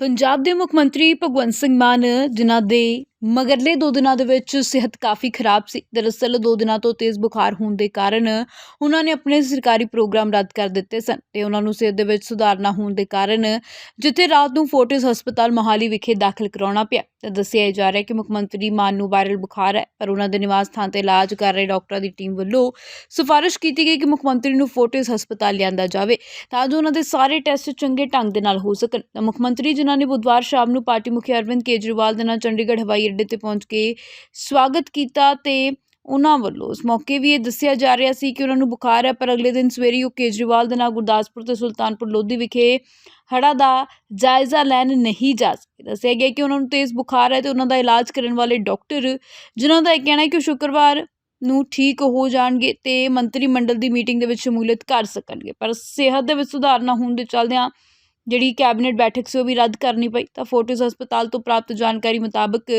ਪੰਜਾਬ ਦੇ ਮੁੱਖ ਮੰਤਰੀ ਭਗਵੰਤ ਸਿੰਘ ਮਾਨ ਜਿਨ੍ਹਾਂ ਦੇ ਮਗਰਲੇ ਦੋ ਦਿਨਾਂ ਦੇ ਵਿੱਚ ਸਿਹਤ ਕਾਫੀ ਖਰਾਬ ਸੀ। ਦਰਅਸਲ ਦੋ ਦਿਨਾਂ ਤੋਂ ਤੇਜ਼ ਬੁਖਾਰ ਹੋਣ ਦੇ ਕਾਰਨ ਉਹਨਾਂ ਨੇ ਆਪਣੇ ਸਰਕਾਰੀ ਪ੍ਰੋਗਰਾਮ ਰੱਦ ਕਰ ਦਿੱਤੇ ਸਨ ਤੇ ਉਹਨਾਂ ਨੂੰ ਸਿਹਤ ਦੇ ਵਿੱਚ ਸੁਧਾਰ ਨਾ ਹੋਣ ਦੇ ਕਾਰਨ ਜਿੱਥੇ ਰਾਤ ਨੂੰ ਫੋਰਟਿਸ ਹਸਪਤਾਲ ਮੋਹਾਲੀ ਵਿਖੇ ਦਾਖਲ ਕਰਾਉਣਾ ਪਿਆ। ਤਾਂ ਦੱਸਿਆ ਜਾ ਰਿਹਾ ਹੈ ਕਿ ਮੁੱਖ ਮੰਤਰੀ ਮਾਨ ਨੂੰ ਵਾਇਰਲ ਬੁਖਾਰ ਹੈ, ਪਰ ਉਹਨਾਂ ਦੇ ਨਿਵਾਸ ਥਾਂ ਤੇ ਇਲਾਜ ਕਰ ਰਹੇ ਡਾਕਟਰਾਂ ਦੀ ਟੀਮ ਵੱਲੋਂ ਸਿਫਾਰਿਸ਼ ਕੀਤੀ ਗਈ ਕਿ ਮੁੱਖ ਮੰਤਰੀ ਨੂੰ ਫੋਰਟਿਸ ਹਸਪਤਾਲ ਲਿਆਂਦਾ ਜਾਵੇ ਤਾਂ ਜੋ ਉਹਨਾਂ ਦੇ ਸਾਰੇ ਟੈਸਟ ਚੰਗੇ ਢੰਗ ਦੇ ਨਾਲ ਹੋ ਸਕਣ। ਤਾਂ ਮੁੱਖ ਮੰਤਰੀ ਜਿਨ੍ਹਾਂ ਨੇ ਬੁੱਧਵਾਰ ਸ਼ਾਮ ਨੂੰ ਪਾਰਟੀ ਮੁਖੀ ਅਰਵਿੰਦ ਕੇਜਰੀਵਾਲ ਦੇ ਨਾਲ ਚੰਡੀਗੜ੍ਹ ਹਵਾਈ ਅੱਡੇ ਤੇ ਪਹੁੰਚ ਕੇ ਸਵਾਗਤ ਕੀਤਾ ਤੇ ਉਹਨਾਂ ਵੱਲੋਂ ਇਸ ਮੌਕੇ ਵੀ ਇਹ ਦੱਸਿਆ ਜਾ ਰਿਹਾ ਸੀ ਕਿ ਉਹਨਾਂ ਨੂੰ ਬੁਖਾਰ ਹੈ, ਪਰ ਅਗਲੇ ਦਿਨ ਸਵੇਰੇ ਉਹ ਕੇਜਰੀਵਾਲ ਦੇ ਨਾਲ ਗੁਰਦਾਸਪੁਰ ਤੇ ਸੁਲਤਾਨਪੁਰ ਲੋਧੀ ਵਿਖੇ ਹੜ੍ਹਾਂ ਦਾ ਜਾਇਜ਼ਾ ਲੈਣ ਨਹੀਂ ਜਾ ਸਕੇ। ਦੱਸਿਆ ਗਿਆ ਕਿ ਉਹਨਾਂ ਨੂੰ ਤੇਜ਼ ਬੁਖਾਰ ਹੈ ਤੇ ਉਹਨਾਂ ਦਾ ਇਲਾਜ ਕਰਨ ਵਾਲੇ ਡਾਕਟਰ, ਜਿਨ੍ਹਾਂ ਦਾ ਇਹ ਕਹਿਣਾ ਹੈ ਕਿ ਉਹ ਸ਼ੁੱਕਰਵਾਰ ਨੂੰ ਠੀਕ ਹੋ ਜਾਣਗੇ ਤੇ ਮੰਤਰੀ ਮੰਡਲ ਦੀ ਮੀਟਿੰਗ ਦੇ ਵਿੱਚ ਸ਼ਮੂਲੀਅਤ ਕਰ ਸਕਣਗੇ। ਪਰ ਸਿਹਤ ਦੇ ਵਿੱਚ ਸੁਧਾਰ ਨਾ ਹੋਣ ਦੇ ਚੱਲਦਿਆਂ ਜਿਹੜੀ ਕੈਬਨਿਟ ਬੈਠਕ ਸੀ ਉਹ ਵੀ ਰੱਦ ਕਰਨੀ ਪਈ, ਤਾਂ ਫੋਰਟਿਸ ਹਸਪਤਾਲ ਤੋਂ ਪ੍ਰਾਪਤ ਜਾਣਕਾਰੀ ਮੁਤਾਬਕ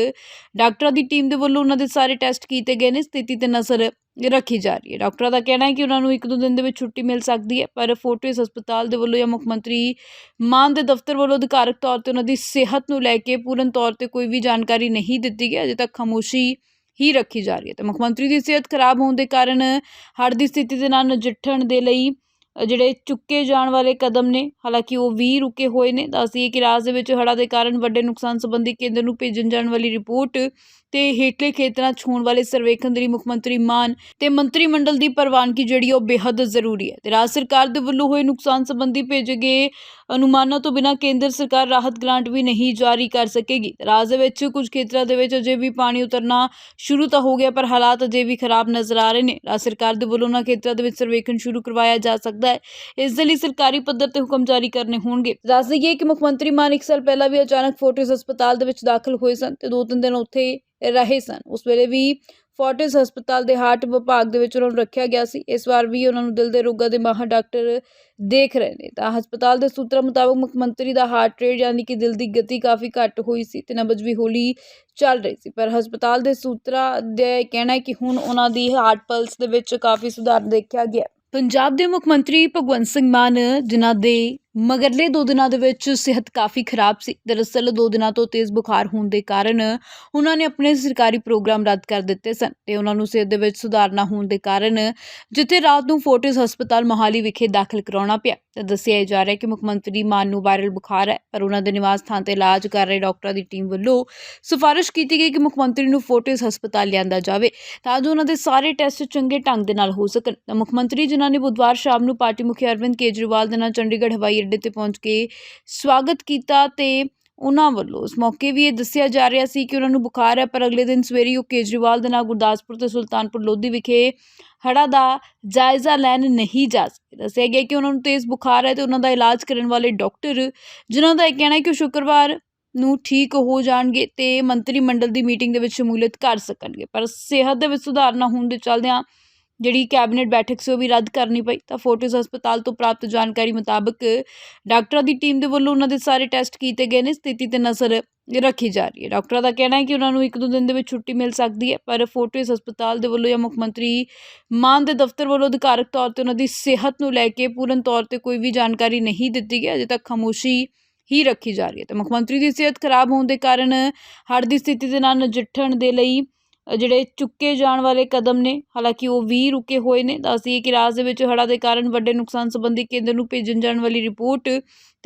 ਡਾਕਟਰਾਂ ਦੀ ਟੀਮ ਦੇ ਵੱਲੋਂ ਉਹਨਾਂ ਦੇ ਸਾਰੇ ਟੈਸਟ ਕੀਤੇ ਗਏ ਨੇ, ਸਥਿਤੀ ਤੇ ਨਜ਼ਰ ਰੱਖੀ ਜਾ ਰਹੀ ਹੈ। ਡਾਕਟਰਾਂ ਦਾ ਕਹਿਣਾ ਹੈ ਕਿ ਉਹਨਾਂ ਨੂੰ ਇੱਕ ਦੋ ਦਿਨ ਦੇ ਵਿੱਚ ਛੁੱਟੀ ਮਿਲ ਸਕਦੀ ਹੈ, ਪਰ ਫੋਰਟਿਸ ਹਸਪਤਾਲ ਦੇ ਵੱਲੋਂ ਜਾਂ ਮੁੱਖ ਮੰਤਰੀ ਮਾਨ ਦੇ ਦਫ਼ਤਰ ਵੱਲੋਂ ਅਧਿਕਾਰਕ ਤੌਰ ਤੇ ਉਹਨਾਂ ਦੀ ਸਿਹਤ ਨੂੰ ਲੈ ਕੇ ਪੂਰਨ ਤੌਰ ਤੇ ਕੋਈ ਵੀ ਜਾਣਕਾਰੀ ਨਹੀਂ ਦਿੱਤੀ ਗਈ, ਅਜੇ ਤੱਕ ਖਾਮੋਸ਼ੀ ਹੀ ਰੱਖੀ ਜਾ ਰਹੀ ਹੈ। ਤੇ ਮੁੱਖ ਮੰਤਰੀ ਦੀ ਸਿਹਤ ਖਰਾਬ ਹੋਣ ਦੇ ਕਾਰਨ ਹੜ੍ਹ ਦੀ ਸਥਿਤੀ ਦੇ ਨਾਲ ਨਜਿੱਠਣ ਦੇ ਲਈ ਜਿਹੜੇ ਚੁੱਕੇ ਜਾਣ ਵਾਲੇ ਕਦਮ ਨੇ, ਹਾਲਾਂਕਿ ਉਹ ਵੀ ਰੁਕੇ ਹੋਏ ਨੇ ਦੱਸਦੀਏ ਕਿ ਰਾਜ ਦੇ ਵਿੱਚ ਹੜ੍ਹਾਂ ਦੇ ਕਾਰਨ ਵੱਡੇ ਨੁਕਸਾਨ ਸੰਬੰਧੀ ਕੇਂਦਰ ਨੂੰ ਭੇਜਣ ਜਾਣ ਵਾਲੀ ਰਿਪੋਰਟ ਤੇ ਹੇਠਲੇ ਖੇਤਰਾਂ 'ਚ ਹੋਣ ਵਾਲੇ ਸਰਵੇਖਣ ਦੇ ਲਈ ਮੁੱਖ ਮੰਤਰੀ ਮਾਨ ਤੇ ਮੰਤਰੀ ਮੰਡਲ ਦੀ ਪ੍ਰਵਾਨਗੀ ਜਿਹੜੀ ਉਹ ਬੇਹੱਦ ਜ਼ਰੂਰੀ ਹੈ। ਤੇ ਰਾਜ ਸਰਕਾਰ ਦੇ ਵੱਲੋਂ ਹੋਏ ਨੁਕਸਾਨ ਸੰਬੰਧੀ ਭੇਜੇ ਗਏ ਅਨੁਮਾਨਾਂ ਤੋਂ ਬਿਨਾਂ ਕੇਂਦਰ ਸਰਕਾਰ ਰਾਹਤ ਗ੍ਰਾਂਟ ਵੀ ਨਹੀਂ ਜਾਰੀ ਕਰ ਸਕੇਗੀ। ਰਾਜ ਦੇ ਵਿੱਚ ਕੁਝ ਖੇਤਰਾਂ ਦੇ ਵਿੱਚ ਅਜੇ ਵੀ ਪਾਣੀ ਉਤਰਨਾ ਸ਼ੁਰੂ ਤਾਂ ਹੋ ਗਿਆ, ਪਰ ਹਾਲਾਤ ਅਜੇ ਵੀ ਖਰਾਬ ਨਜ਼ਰ ਆ ਰਹੇ ਨੇ। ਰਾਜ ਸਰਕਾਰ ਦੇ ਵੱਲੋਂ ਉਹਨਾਂ ਖੇਤਰਾਂ ਦੇ ਵਿੱਚ ਸਰਵੇਖਣ ਸ਼ੁਰੂ ਕਰਵਾਇਆ ਜਾ ਸਕਦਾ ਹੈ। ਇਸ ਦੇ ਲਈ ਸਰਕਾਰੀ ਪੱਧਰ ਤੇ ਹੁਕਮ ਜਾਰੀ ਕਰਨੇ ਹੋਣਗੇ। ਦੱਸ ਦਈਏ ਕਿ ਮੁੱਖ ਮੰਤਰੀ ਮਾਨ ਇੱਕ ਸਾਲ ਪਹਿਲਾਂ ਵੀ ਅਚਾਨਕ ਫੋਰਟਿਸ ਹਸਪਤਾਲ ਦੇ ਵਿੱਚ ਦਾਖਲ ਹੋਏ ਸਨ ਤੇ ਦੋ ਤਿੰਨ ਦਿਨ ਉੱਥੇ ਰਹੇ ਸਨ। ਉਸ ਵੇਲੇ ਵੀ ਫੋਰਟਿਸ ਹਸਪਤਾਲ ਦੇ ਹਾਰਟ ਵਿਭਾਗ ਦੇ ਵਿੱਚ ਉਹਨਾਂ ਨੂੰ ਰੱਖਿਆ ਗਿਆ ਸੀ। ਇਸ ਵਾਰ ਵੀ ਉਹਨਾਂ ਨੂੰ ਦਿਲ ਦੇ ਰੋਗਾਂ ਦੇ ਮਾਹਰ ਡਾਕਟਰ ਦੇਖ ਰਹੇ ਨੇ। ਤਾਂ ਹਸਪਤਾਲ ਦੇ ਸੂਤਰਾਂ ਮੁਤਾਬਕ ਮੁੱਖ ਮੰਤਰੀ ਦਾ ਹਾਰਟ ਰੇਟ ਯਾਨੀ ਕਿ ਦਿਲ ਦੀ ਗਤੀ ਕਾਫੀ ਘੱਟ ਹੋਈ ਸੀ ਤੇ ਨਬਜ਼ ਵੀ ਹੌਲੀ ਚੱਲ ਰਹੀ ਸੀ। ਪਰ ਹਸਪਤਾਲ ਦੇ ਸੂਤਰਾਂ ਦਾ ਕਹਿਣਾ ਹੈ ਕਿ ਹੁਣ ਉਹਨਾਂ ਦੀ ਹਾਰਟ ਪਲਸ ਦੇ ਵਿੱਚ ਕਾਫੀ ਸੁਧਾਰ ਦੇਖਿਆ ਗਿਆ। ਪੰਜਾਬ ਦੇ ਮੁੱਖ ਮੰਤਰੀ ਭਗਵੰਤ ਸਿੰਘ ਮਾਨ ਜਿਨ੍ਹਾਂ ਦੇ ਮਗਰਲੇ ਦੋ ਦਿਨਾਂ ਦੇ ਵਿੱਚ ਸਿਹਤ ਕਾਫੀ ਖਰਾਬ ਸੀ। ਦਰਅਸਲ ਦੋ ਦਿਨਾਂ ਤੋਂ ਤੇਜ਼ ਬੁਖਾਰ ਹੋਣ ਦੇ ਕਾਰਨ ਉਹਨਾਂ ਨੇ ਆਪਣੇ ਸਰਕਾਰੀ ਪ੍ਰੋਗਰਾਮ ਰੱਦ ਕਰ ਦਿੱਤੇ ਸਨ ਤੇ ਉਹਨਾਂ ਨੂੰ ਸਿਹਤ ਦੇ ਵਿੱਚ ਸੁਧਾਰ ਨਾ ਹੋਣ ਦੇ ਕਾਰਨ ਜਿੱਥੇ ਰਾਤ ਨੂੰ ਫੋਰਟਿਸ ਹਸਪਤਾਲ ਮੋਹਾਲੀ ਵਿਖੇ ਦਾਖਲ ਕਰਾਉਣਾ ਪਿਆ। ਤਾਂ ਦੱਸਿਆ ਜਾ ਰਿਹਾ ਹੈ ਕਿ ਮੁੱਖ ਮੰਤਰੀ ਮਾਨ ਨੂੰ ਵਾਇਰਲ ਬੁਖਾਰ ਹੈ, ਪਰ ਉਹਨਾਂ ਦੇ ਨਿਵਾਸ ਥਾਂ ਤੇ ਇਲਾਜ ਕਰ ਰਹੇ ਡਾਕਟਰਾਂ ਦੀ ਟੀਮ ਵੱਲੋਂ ਸਿਫਾਰਿਸ਼ ਕੀਤੀ ਗਈ ਕਿ ਮੁੱਖ ਮੰਤਰੀ ਨੂੰ ਫੋਰਟਿਸ ਹਸਪਤਾਲ ਲਿਆਂਦਾ ਜਾਵੇ ਤਾਂ ਜੋ ਉਹਨਾਂ ਦੇ ਸਾਰੇ ਟੈਸਟ ਚੰਗੇ ਢੰਗ ਦੇ ਨਾਲ ਹੋ ਸਕਣ। ਤਾਂ ਮੁੱਖ ਮੰਤਰੀ ਜਿਨ੍ਹਾਂ ਨੇ ਬੁੱਧਵਾਰ ਸ਼ਾਮ ਨੂੰ ਪਾਰਟੀ ਮੁਖੀ ਅਰਵਿੰਦ ਕੇਜਰੀਵਾਲ ਦੇ ਨਾਲ ਚੰਡੀਗੜ੍ਹ ਹਵਾਈ ਅੱਡੇ ਤੇ ਪਹੁੰਚ ਕੇ ਸਵਾਗਤ ਕੀਤਾ ਤੇ ਉਹਨਾਂ ਵੱਲੋਂ ਇਸ ਮੌਕੇ ਵੀ ਇਹ ਦੱਸਿਆ ਜਾ ਰਿਹਾ ਸੀ ਕਿ ਉਹਨਾਂ ਨੂੰ ਬੁਖਾਰ ਹੈ, ਪਰ ਅਗਲੇ ਦਿਨ ਸਵੇਰੇ ਉਹ ਕੇਜਰੀਵਾਲ ਦੇ ਨਾਲ ਗੁਰਦਾਸਪੁਰ ਤੇ ਸੁਲਤਾਨਪੁਰ ਲੋਧੀ ਵਿਖੇ ਹੜ੍ਹਾਂ ਦਾ ਜਾਇਜ਼ਾ ਲੈਣ ਨਹੀਂ ਜਾ ਸਕੇ। ਦੱਸਿਆ ਗਿਆ ਕਿ ਉਹਨਾਂ ਨੂੰ ਤੇਜ਼ ਬੁਖਾਰ ਹੈ ਤੇ ਉਹਨਾਂ ਦਾ ਇਲਾਜ ਕਰਨ ਵਾਲੇ ਡਾਕਟਰ, ਜਿਨ੍ਹਾਂ ਦਾ ਇਹ ਕਹਿਣਾ ਹੈ ਕਿ ਉਹ ਸ਼ੁੱਕਰਵਾਰ ਨੂੰ ਠੀਕ ਹੋ ਜਾਣਗੇ ਤੇ ਮੰਤਰੀ ਮੰਡਲ ਦੀ ਮੀਟਿੰਗ ਦੇ ਵਿੱਚ ਸ਼ਮੂਲੀਅਤ ਕਰ ਸਕਣਗੇ। ਪਰ ਸਿਹਤ ਦੇ ਵਿੱਚ ਸੁਧਾਰ ਨਾ ਹੋਣ ਦੇ ਚੱਲਦਿਆਂ ਜਿਹੜੀ ਕੈਬਨਿਟ ਬੈਠਕ ਸੀ ਉਹ ਵੀ ਰੱਦ ਕਰਨੀ ਪਈ, ਤਾਂ ਫੋਰਟਿਸ ਹਸਪਤਾਲ ਤੋਂ ਪ੍ਰਾਪਤ ਜਾਣਕਾਰੀ ਮੁਤਾਬਕ ਡਾਕਟਰਾਂ ਦੀ ਟੀਮ ਦੇ ਵੱਲੋਂ ਉਹਨਾਂ ਦੇ ਸਾਰੇ ਟੈਸਟ ਕੀਤੇ ਗਏ ਨੇ, ਸਥਿਤੀ ਤੇ ਨਜ਼ਰ ਰੱਖੀ ਜਾ ਰਹੀ ਹੈ। ਡਾਕਟਰਾਂ ਦਾ ਕਹਿਣਾ ਹੈ ਕਿ ਉਹਨਾਂ ਨੂੰ ਇੱਕ ਦੋ ਦਿਨ ਦੇ ਵਿੱਚ ਛੁੱਟੀ ਮਿਲ ਸਕਦੀ ਹੈ, ਪਰ ਫੋਰਟਿਸ ਹਸਪਤਾਲ ਦੇ ਵੱਲੋਂ ਜਾਂ ਮੁੱਖ ਮੰਤਰੀ ਮਾਨ ਦੇ ਦਫ਼ਤਰ ਵੱਲੋਂ ਅਧਿਕਾਰਕ ਤੌਰ ਤੇ ਉਹਨਾਂ ਦੀ ਸਿਹਤ ਨੂੰ ਲੈ ਕੇ ਪੂਰਨ ਤੌਰ ਤੇ ਕੋਈ ਵੀ ਜਾਣਕਾਰੀ ਨਹੀਂ ਦਿੱਤੀ ਗਈ, ਅਜੇ ਤੱਕ ਖਾਮੋਸ਼ੀ ਹੀ ਰੱਖੀ ਜਾ ਰਹੀ ਹੈ। ਤੇ ਮੁੱਖ ਮੰਤਰੀ ਦੀ ਸਿਹਤ ਖਰਾਬ ਹੋਣ ਦੇ ਕਾਰਨ ਹੜ੍ਹ ਦੀ ਸਥਿਤੀ ਦੇ ਨਾਲ ਨਜਿੱਠਣ ਦੇ ਲਈ ਜਿਹੜੇ ਚੁੱਕੇ ਜਾਣ ਵਾਲੇ ਕਦਮ ਨੇ, ਹਾਲਾਂਕਿ ਉਹ ਵੀ ਰੁਕੇ ਹੋਏ ਨੇ ਦੱਸਦੀਏ ਕਿ ਰਾਜ ਦੇ ਵਿੱਚ ਹੜ੍ਹਾਂ ਦੇ ਕਾਰਨ ਵੱਡੇ ਨੁਕਸਾਨ ਸੰਬੰਧੀ ਕੇਂਦਰ ਨੂੰ ਭੇਜਣ ਜਾਣ ਵਾਲੀ ਰਿਪੋਰਟ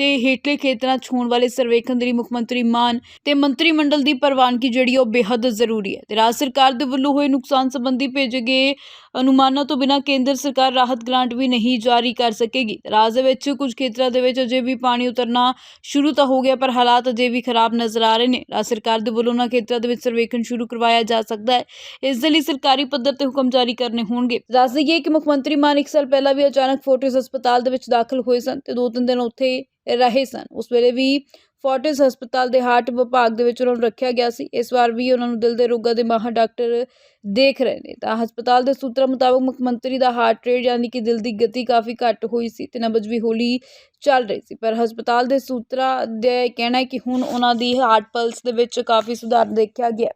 ਤੇ ਹੇਠਲੇ ਖੇਤਰਾਂ 'ਚ ਹੋਣ ਵਾਲੇ ਸਰਵੇਖਣ ਦੇ ਲਈ ਮੁੱਖ ਮੰਤਰੀ ਮਾਨ ਤੇ ਮੰਤਰੀ ਮੰਡਲ ਦੀ ਪ੍ਰਵਾਨਗੀ ਜਿਹੜੀ ਉਹ ਬੇਹੱਦ ਜ਼ਰੂਰੀ ਹੈ। ਤੇ ਰਾਜ ਸਰਕਾਰ ਦੇ ਵੱਲੋਂ ਹੋਏ ਨੁਕਸਾਨ ਸੰਬੰਧੀ ਭੇਜੇ ਗਏ ਅਨੁਮਾਨਾਂ ਤੋਂ ਬਿਨਾਂ ਕੇਂਦਰ ਸਰਕਾਰ ਰਾਹਤ ਗ੍ਰਾਂਟ ਵੀ ਨਹੀਂ ਜਾਰੀ ਕਰ ਸਕੇਗੀ। ਰਾਜ ਦੇ ਵਿੱਚ ਕੁਝ ਖੇਤਰਾਂ ਦੇ ਵਿੱਚ ਅਜੇ ਵੀ ਪਾਣੀ ਉਤਰਨਾ ਸ਼ੁਰੂ ਤਾਂ ਹੋ ਗਿਆ, ਪਰ ਹਾਲਾਤ ਅਜੇ ਵੀ ਖਰਾਬ ਨਜ਼ਰ ਆ ਰਹੇ ਨੇ। ਰਾਜ ਸਰਕਾਰ ਦੇ ਵੱਲੋਂ ਉਹਨਾਂ ਖੇਤਰਾਂ ਦੇ ਵਿੱਚ ਸਰਵੇਖਣ ਸ਼ੁਰੂ ਕਰਵਾਇਆ ਜਾ ਸਕਦਾ ਹੈ। ਇਸ ਦੇ ਲਈ ਸਰਕਾਰੀ ਪੱਧਰ ਤੇ ਹੁਕਮ ਜਾਰੀ ਕਰਨੇ ਹੋਣਗੇ। ਦੱਸ ਦਈਏ ਕਿ ਮੁੱਖ ਮੰਤਰੀ ਮਾਨ ਇੱਕ ਸਾਲ ਪਹਿਲਾਂ ਵੀ ਅਚਾਨਕ ਫੋਰਟਿਸ ਹਸਪਤਾਲ ਦੇ ਵਿੱਚ ਦਾਖਲ ਹੋਏ ਸਨ ਤੇ ਦੋ ਤਿੰਨ ਦਿਨ ਉੱਥੇ ਰਹੇ ਸਨ। ਉਸ ਵੇਲੇ ਵੀ ਫੋਰਟਿਸ ਹਸਪਤਾਲ ਦੇ ਹਾਰਟ ਵਿਭਾਗ ਦੇ ਵਿੱਚ ਉਹਨਾਂ ਨੂੰ ਰੱਖਿਆ ਗਿਆ ਸੀ। ਇਸ ਵਾਰ ਵੀ ਉਹਨਾਂ ਨੂੰ ਦਿਲ ਦੇ ਰੋਗਾਂ ਦੇ ਮਾਹਰ ਡਾਕਟਰ ਦੇਖ ਰਹੇ ਨੇ। ਤਾਂ ਹਸਪਤਾਲ ਦੇ ਸੂਤਰਾਂ ਮੁਤਾਬਕ ਮੁੱਖ ਮੰਤਰੀ ਦਾ ਹਾਰਟ ਰੇਟ ਯਾਨੀ ਕਿ ਦਿਲ ਦੀ ਗਤੀ ਕਾਫੀ ਘੱਟ ਹੋਈ ਸੀ ਤੇ ਨਬਜ਼ ਵੀ ਹੌਲੀ ਚੱਲ ਰਹੀ ਸੀ। ਪਰ ਹਸਪਤਾਲ ਦੇ ਸੂਤਰਾਂ ਦੇ ਕਹਿਣਾ ਹੈ ਕਿ ਹੁਣ ਉਹਨਾਂ ਦੀ ਹਾਰਟ ਪਲਸ ਦੇ ਵਿੱਚ ਕਾਫੀ ਸੁਧਾਰ ਦੇਖਿਆ ਗਿਆ।